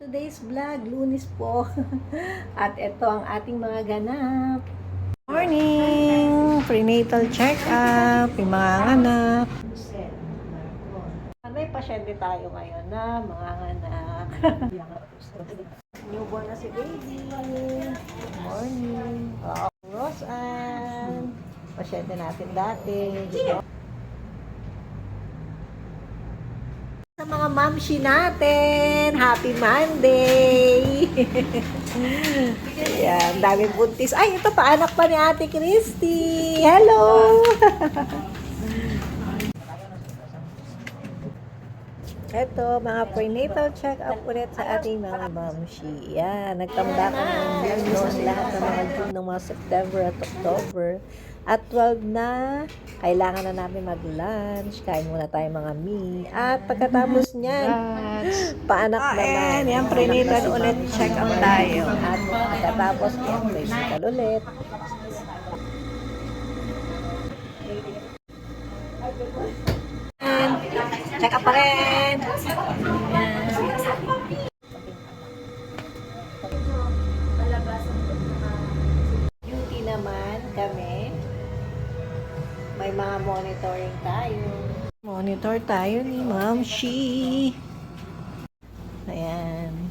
Today's vlog, lunis po. At ito ang ating mga ganap. Morning! Prenatal check-up, yung mga anak. May pasyente tayo ngayon na mga anak. Newborn na si baby. Morning. Oh, Roseanne. Pasyente natin dati. Sa mga mamshi natin, happy Monday! Ayan, daming buntis. Ay, ito pa, anak pa ni Ate Christy. Hello! Ito, mga prenatal check-up ulit sa ating mga mamshi. Yan, nagtanda ka ng noon lahat ng mga June, ng mga September at October. At 12 na, kailangan na namin mag-lunch. Kain muna tayo mga mi. At pagkatapos niyan, paanak naman. Yan, prenatal ulit check-up tayo. At pagkatapos yan, prenatal ulit. Check up pa rin. Duty naman kami. May mga monitoring tayo. Monitor tayo ni Ma'am Shi. Ayan.